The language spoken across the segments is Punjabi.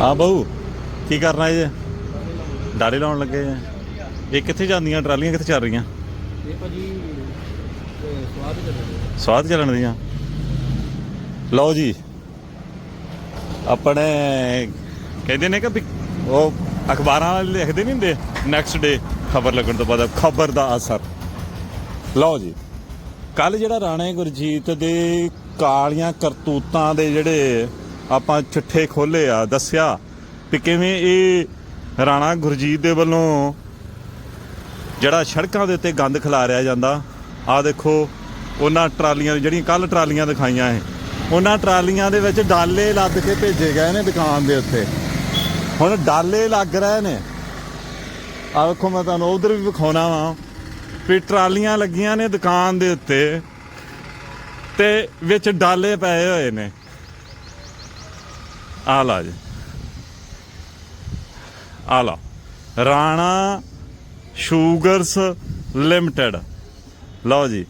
ਹਾਂ ਬਹੂ ਕੀ ਕਰਨਾ ਇਹ? ਡਾਰੇ ਲਾਉਣ ਲੱਗੇ ਆ। ਇਹ ਕਿੱਥੇ ਜਾਂਦੀਆਂ ਟਰਾਲੀਆਂ ਕਿੱਥੇ ਚੱਲ ਰਹੀਆਂ? ਇਹ ਭਾਜੀ ਇਹ ਸਵਾਦ ਕਰਦੇ ਸਵਾਦ ਚੱਲਣ ਦੀਆਂ। ਲਓ ਜੀ ਆਪਣੇ ਕਹਿੰਦੇ ਨੇ ਕਿ ਉਹ ਅਖਬਾਰਾਂ ਵਾਲੇ ਲਿਖਦੇ ਨਹੀਂ ਹੁੰਦੇ ਨੈਕਸਟ ਡੇ ਖਬਰ ਲੱਗਣ ਤੋਂ ਬਾਅਦ ਖਬਰ ਦਾ ਅਸਰ। ਲਓ ਜੀ ਕੱਲ ਜਿਹੜਾ ਰਾਣੇ ਗੁਰਜੀਤ ਦੇ ਕਾਲੀਆਂ ਕਰਤੂਤਾਂ ਦੇ ਜਿਹੜੇ ਆਪਾਂ ਚਿੱਠੇ ਖੋਲੇ ਆ, ਦੱਸਿਆ ਵੀ ਕਿਵੇਂ ਇਹ ਰਾਣਾ ਗੁਰਜੀਤ ਦੇ ਵੱਲੋਂ ਜਿਹੜਾ ਸੜਕਾਂ ਦੇ ਉੱਤੇ ਗੰਦ ਖਿਲਾਰਿਆ ਜਾਂਦਾ ਆ ਦੇਖੋ, ਉਹਨਾਂ ਟਰਾਲੀਆਂ, ਜਿਹੜੀਆਂ ਕੱਲ ਟਰਾਲੀਆਂ ਦਿਖਾਈਆਂ ਇਹ, ਉਹਨਾਂ ਟਰਾਲੀਆਂ ਦੇ ਵਿੱਚ ਡਾਲੇ ਲੱਦ ਕੇ ਭੇਜੇ ਗਏ ਨੇ ਦੁਕਾਨ ਦੇ ਉੱਤੇ। ਹੁਣ ਡਾਲੇ ਲੱਗ ਰਹੇ ਨੇ। ਆ ਵੇਖੋ, ਮੈਂ ਤੁਹਾਨੂੰ ਉਧਰ ਵੀ ਵਿਖਾਉਣਾ ਵਾ ਵੀ ਟਰਾਲੀਆਂ ਲੱਗੀਆਂ ਨੇ ਦੁਕਾਨ ਦੇ ਉੱਤੇ ਤੇ ਵਿੱਚ ਡਾਲੇ ਪਏ ਹੋਏ ਨੇ। ਆ ਲਾ ਜੀ। ਆ ਲਾ ਰਾਣਾ ਸ਼ੂਗਰਸ ਲਿਮਟਿਡ। ਲਓ ਜੀ।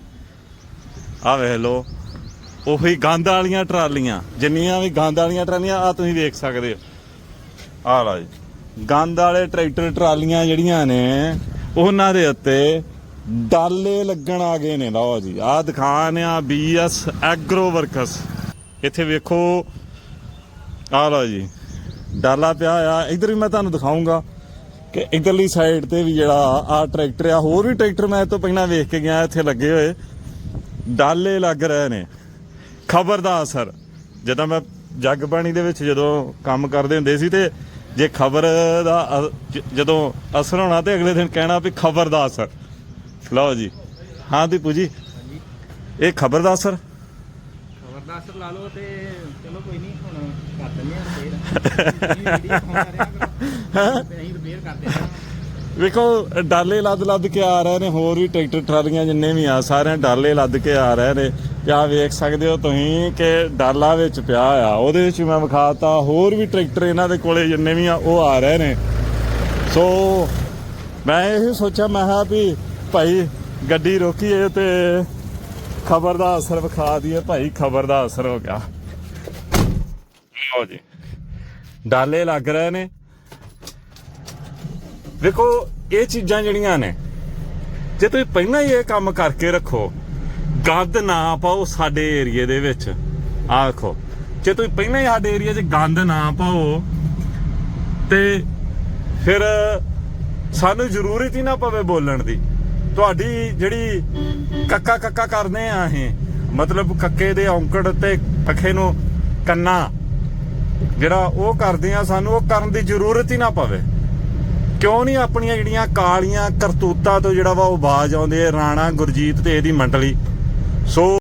ਆ ਵੇਖ ਲਓ। ਉਹੀ ਗੰਦ ਵਾਲੀਆਂ ਟਰਾਲੀਆਂ, ਜਿੰਨੀਆਂ ਵੀ ਗੰਦ ਵਾਲੀਆਂ ਟਰਾਲੀਆਂ ਆ ਤੁਸੀਂ ਵੇਖ ਸਕਦੇ ਹੋ। ਆ ਲਓ ਜੀ। ਗੰਦ ਵਾਲੇ ਟਰੈਕਟਰ ਟਰਾਲੀਆਂ ਜਿਹੜੀਆਂ ਨੇ, ਉਹਨਾਂ ਦੇ ਉੱਤੇ ਡਾਲੇ ਲੱਗਣ ਆ ਗਏ ਨੇ। ਲਓ ਜੀ। ਆ ਦੁਕਾਨ ਆ ਬੀਐਸ ਐਗਰੋ ਵਰਕਸ। ਇੱਥੇ ਵੇਖੋ ਆ ਲਓ ਜੀ। ਡਾਲਾ ਪਿਆ ਆ। ਇਧਰ ਵੀ ਮੈਂ ਤੁਹਾਨੂੰ ਦਿਖਾਉਂਗਾ ਕਿ ਇਧਰਲੀ ਸਾਈਡ ਤੇ ਵੀ ਜਿਹੜਾ ਆ ਟਰੈਕਟਰ ਆ, ਹੋਰ ਵੀ ਟਰੈਕਟਰ ਮੈਂ ਇਹ ਤੋਂ ਪਹਿਲਾਂ ਵੇਖ ਕੇ ਗਿਆ, ਇੱਥੇ ਲੱਗੇ ਹੋਏ। ਡਾਲੇ ਲੱਗ ਰਹੇ ਨੇ। ਖਬਰ ਦਾ ਅਸਰ ਜਦੋਂ ਮੈਂ ਜੱਗ ਜਗਬਾਣੀ ਦੇ ਵਿੱਚ ਜਦੋਂ ਕੰਮ ਕਰਦੇ ਹੁੰਦੇ ਸੀ ਤੇ ਜੇ ਖਬਰ ਦਾ ਅ- ਜਦੋਂ ਅਸਰ ਹੋਣਾ ਤੇ ਅਗਲੇ ਦਿਨ ਕਹਿਣਾ ਵੀ ਖਬਰ ਦਾ ਅਸਰ ਲਓ ਜੀ। ਹਾਂ ਦੀਪੂ ਜੀ। ਇਹ ਖਬਰ ਦਾ ਅਸਰ ਖਬਰ ਦਾ ਅਸਰ ਲਾ ਲਓ ਤੇ ਚਲੋ ਕੋਈ ਨਹੀਂ, ਹੁਣ ਕਰ ਦਿੰਦੇ ਆ ਫੇਰ ਵੀਡੀਓ ਫੋਨ ਕਰ ਰਿਹਾ ਕਰੋ ਤੇ ਅਸੀਂ ਰਿਪੇਅਰ ਕਰਦੇ ਹਾਂ ਵੇਖੋ ਡਾਲੇ ਲੱਦ ਲੱਦ ਕੇ ਆ ਰਹੇ ਨੇ ਹੋਰ ਵੀ ਟਰੈਕਟਰ ਟਰਾਲੀਆਂ ਜਿੰਨੇ ਵੀ ਆ ਸਾਰਿਆਂ ਡਾਲੇ ਲੱਦ ਕੇ ਆ ਰਹੇ ਨੇ। ਆਹ ਵੇਖ ਸਕਦੇ ਹੋ ਤੁਸੀਂ ਕਿ ਡਾਲਾ ਵਿੱਚ ਪਿਆ ਆ। ਉਹਦੇ ਵਿੱਚ ਮੈਂ ਵਿਖਾਤਾ ਹੋਰ ਵੀ ਟਰੈਕਟਰ ਇਹਨਾਂ ਦੇ ਕੋਲੇ ਜਿੰਨੇ ਵੀ ਆ ਉਹ ਆ ਰਹੇ ਨੇ। ਸੋ ਮੈਂ ਇਹ ਸੋਚਿਆ ਮੈਂ ਕਿਹਾ ਵੀ ਭਾਈ ਗੱਡੀ ਰੋਕੀਏ ਤੇ ਖਬਰ ਦਾ ਅਸਰ ਵਿਖਾ ਦਈਏ ਭਾਈ ਖਬਰ ਦਾ ਅਸਰ ਹੋ ਗਿਆ। ਲਓ ਜੀ। ਡਾਲੇ ਲੱਗ ਰਹੇ ਨੇ। ਵੇਖੋ, ਇਹ ਚੀਜ਼ਾਂ ਜਿਹੜੀਆਂ ਨੇ, ਜੇ ਤੁਸੀਂ ਪਹਿਲਾਂ ਹੀ ਇਹ ਕੰਮ ਕਰਕੇ ਰੱਖੋ, ਗੰਦ ਨਾ ਪਾਓ ਸਾਡੇ ਏਰੀਏ ਦੇ ਵਿੱਚ। ਆਹ ਵੇਖੋ ਜੇ ਤੁਸੀਂ ਪਹਿਲਾਂ ਹੀ ਸਾਡੇ ਏਰੀਏ 'ਚ ਗੰਦ ਨਾ ਪਾਓ, ਤੇ ਫਿਰ ਸਾਨੂੰ ਜ਼ਰੂਰਤ ਹੀ ਨਾ ਪਵੇ ਬੋਲਣ ਦੀ। ਤੁਹਾਡੀ ਜਿਹੜੀ ਕੱਕਾ ਕੱਕਾ ਕਰਦੇ ਆ ਇਹ ਮਤਲਬ ਕੱਕੇ ਦੇ ਔਂਕੜ ਤੇ ਅਖੇ ਨੂੰ ਕੰਨਾ ਜਿਹੜਾ ਉਹ ਕਰਦੇ ਆ, ਸਾਨੂੰ ਉਹ ਕਰਨ ਦੀ ਜ਼ਰੂਰਤ ਹੀ ਨਾ ਪਵੇ। ਕਿਉਂ ਨਹੀਂ ਆਪਣੀਆਂ ਜਿਹੜੀਆਂ ਕਾਲੀਆਂ ਕਰਤੂਤਾਂ ਤੋਂ ਜਿਹੜਾ ਵਾ ਉਹ ਬਾਜ ਆਉਂਦੇ ਆ, ਰਾਣਾ ਗੁਰਜੀਤ ਤੇ ਇਹਦੀ ਮੰਡਲੀ। ਸੋ